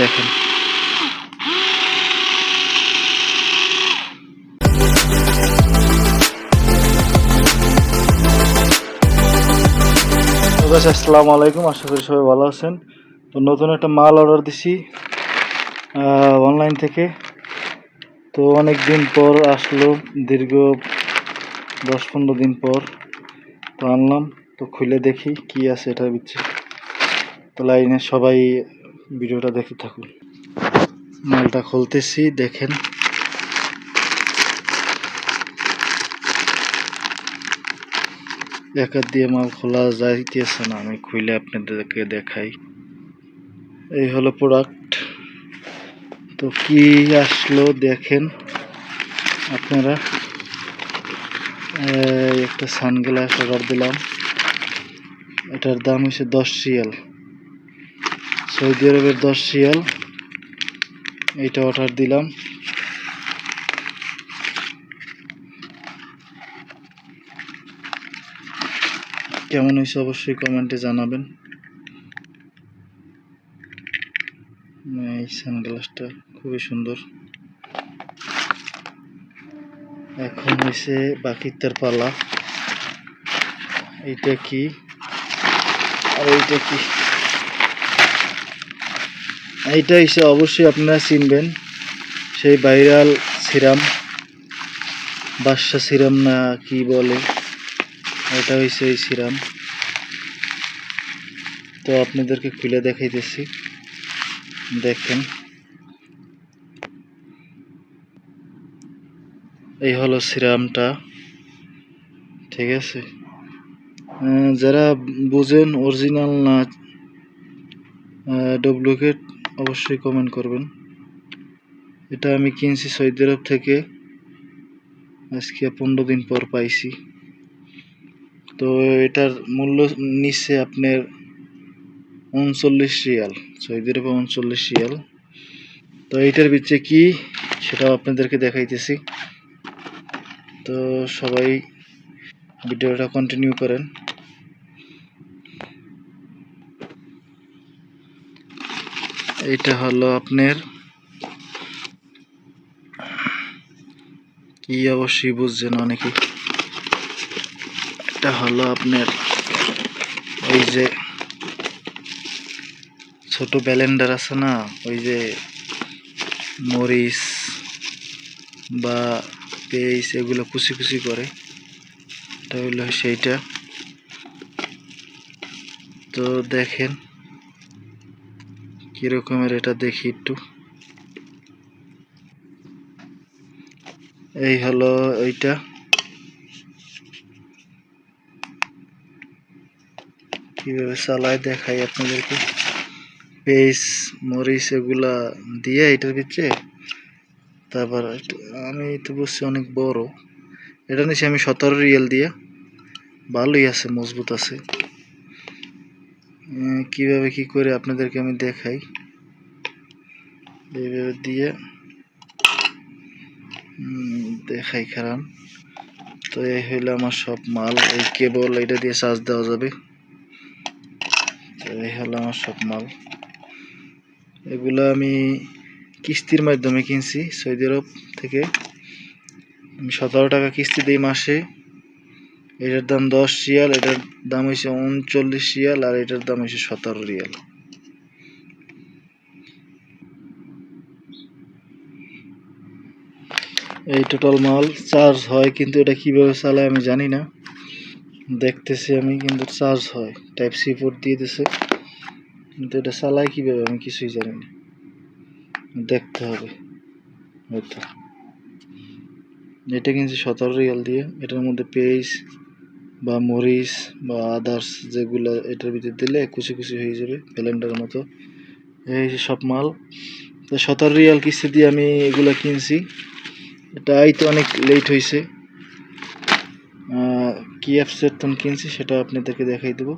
দেখেন। আসসালামু আলাইকুম, আশা করি সবাই ভালো আছেন। তো নতুন একটা মাল অর্ডার দিছি অনলাইন থেকে। তো অনেক দিন পর আসলো, দীর্ঘ দশ পনেরো দিন পর তো আনলাম। তো খুলে দেখি কি আছে এটার ভিতরে। তো লাইনে সবাই ভিডিওটা দেখতে থাকুন। মালটা খুলতেছি, দেখেন। এক দিয়ে মাল খোলা যাইতেছে না, আমি খুলে আপনাদেরকে দেখাই। এই হলো প্রোডাক্ট তো কি আসলো দেখেন আপনারা। একটা সানগ্লাস অর্ডার দিলাম। এটার দাম হচ্ছে দশ রিয়াল। সৌদি আরবের দশ শিয়াল এইটা অর্ডার দিলাম। কেমন হয়েছে অবশ্যই কমেন্টে জানাবেন। এই সানগ্লাসটা খুবই সুন্দর। এখন হয়েছে বাকিটার পালা। এইটা কি? আর এইটা কি? এইটা হচ্ছে অবশ্যই আপনারা চিনবেন। সেই ভাইরাল সিরাম, বাদশা সিরাম না কি বলে, এটা হয়েছে এই সিরাম। তো আপনাদেরকে খুলে দেখাইতেছি। দেখেন। এই হলো সিরামটা। ঠিক আছে? যারা বুঝেন অরিজিনাল না ডুপ্লিকেট অবশ্যই কমেন্ট করবেন। এটা আমি কিনছি সৌদি আরব থেকে। আজকে পনেরো দিন পর পাইছি। তো এটার মূল্য নিচ্ছে আপনার উনচল্লিশ রিয়াল সৌদি আরবে উনচল্লিশ রিয়াল। তো এইটার ভিতরে কি সেটাও আপনাদেরকে দেখাইতেছি। তো সবাই ভিডিওটা কন্টিনিউ করেন। এইটা হলো আপনার কি অবশ্যই বুঝছেন অনেকে? এটা হলো আপনার ওই যে ছোট ব্যালেন্ডার আছে না, ওই যে মরিচ বা পেঁয়াজ এগুলো কুচি কুচি করে, এটা সেইটা। তো দেখেন কিরকমের এটা দেখি একটু। এই হলো ওইটা কীভাবে চালায় দেখাই আপনাদেরকে? পেস মরিচ এগুলা দিয়ে এটার ভিতরে। তারপর আমি তো বুঝছি অনেক বড়। এটা নিচ্ছি আমি সতেরো রিয়েল দিয়ে। ভালোই আছে, মজবুত আছে। কীভাবে কি করে আপনাদেরকে আমি দেখাই? এইভাবে দিয়ে দেখাই খারাপ। তো এই হইল আমার সব মাল, এই কেবল এটা দিয়ে চার্জ দেওয়া যাবে। তো এই হলো আমার সব মাল। এগুলো আমি কিস্তির মাধ্যমে কিনছি সৌদি আরব থেকে। আমি সতেরো টাকা কিস্তি দিই মাসে। এটার দাম দশ রিয়াল, এটার দাম হয়েছে উনচল্লিশ রিয়াল, আর এটার দাম হয়েছে সতেরো রিয়াল। এই টোটাল মাল চার্জ হয়, কিন্তু এটা কীভাবে চালায় আমি জানি না। দেখতেছি আমি, কিন্তু চার্জ হয়। টাইপ সি পোর্ট দিয়ে দিছে। কিন্তু এটা চালায় কীভাবে আমি কিছুই জানি না। দেখতে হবে। হয়তো। এটা কিনছি সতেরো রিয়াল দিয়ে। এটার মধ্যে পেঁয়াজ বা মরিচ বা আদার্স যেগুলো এটার ভিতরে দিলে কুচি কুচি হয়ে যাবে ব্লেন্ডারের মতো। এই সব মাল। তো সতেরো রিয়াল কিস্তি দিয়ে আমি এগুলো কিনছি। এটা তো অনেক লেট হয়েছে। কি অ্যাপসের তখন কিনছি সেটা আপনাদেরকে দেখাই দেবো।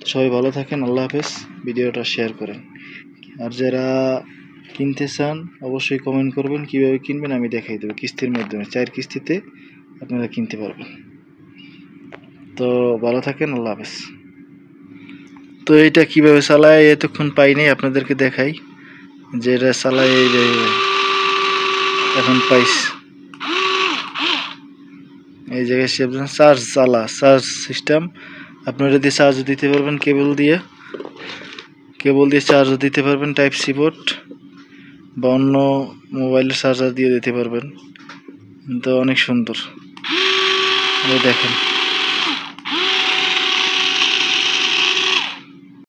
তো সবাই ভালো থাকেন, আল্লাহ হাফেজ। ভিডিওটা শেয়ার করেন। আর যারা কিনতে চান, অবশ্যই কমেন্ট করবেন। কীভাবে কিনবেন আমি দেখাই দেবো। কিস্তির মাধ্যমে, চার কিস্তিতে আপনারা কিনতে পারবেন। তো ভালো থাকেন, আল্লাহ হাফেজ। তো এইটা কীভাবে চালায়, এতক্ষণ পাইনি, আপনাদেরকে দেখাই। যেটা চালাই এই যে এখন পাইস এই জায়গায় চার্জ চালা, চার্জ সিস্টেম। আপনারা যদি চার্জ দিতে পারবেন কেবল দিয়ে কেবল দিয়ে চার্জ দিতে পারবেন টাইপ সি পোর্ট বা অন্য মোবাইলের চার্জার দিয়ে দিতে পারবেন। তো অনেক সুন্দর। দেখেন।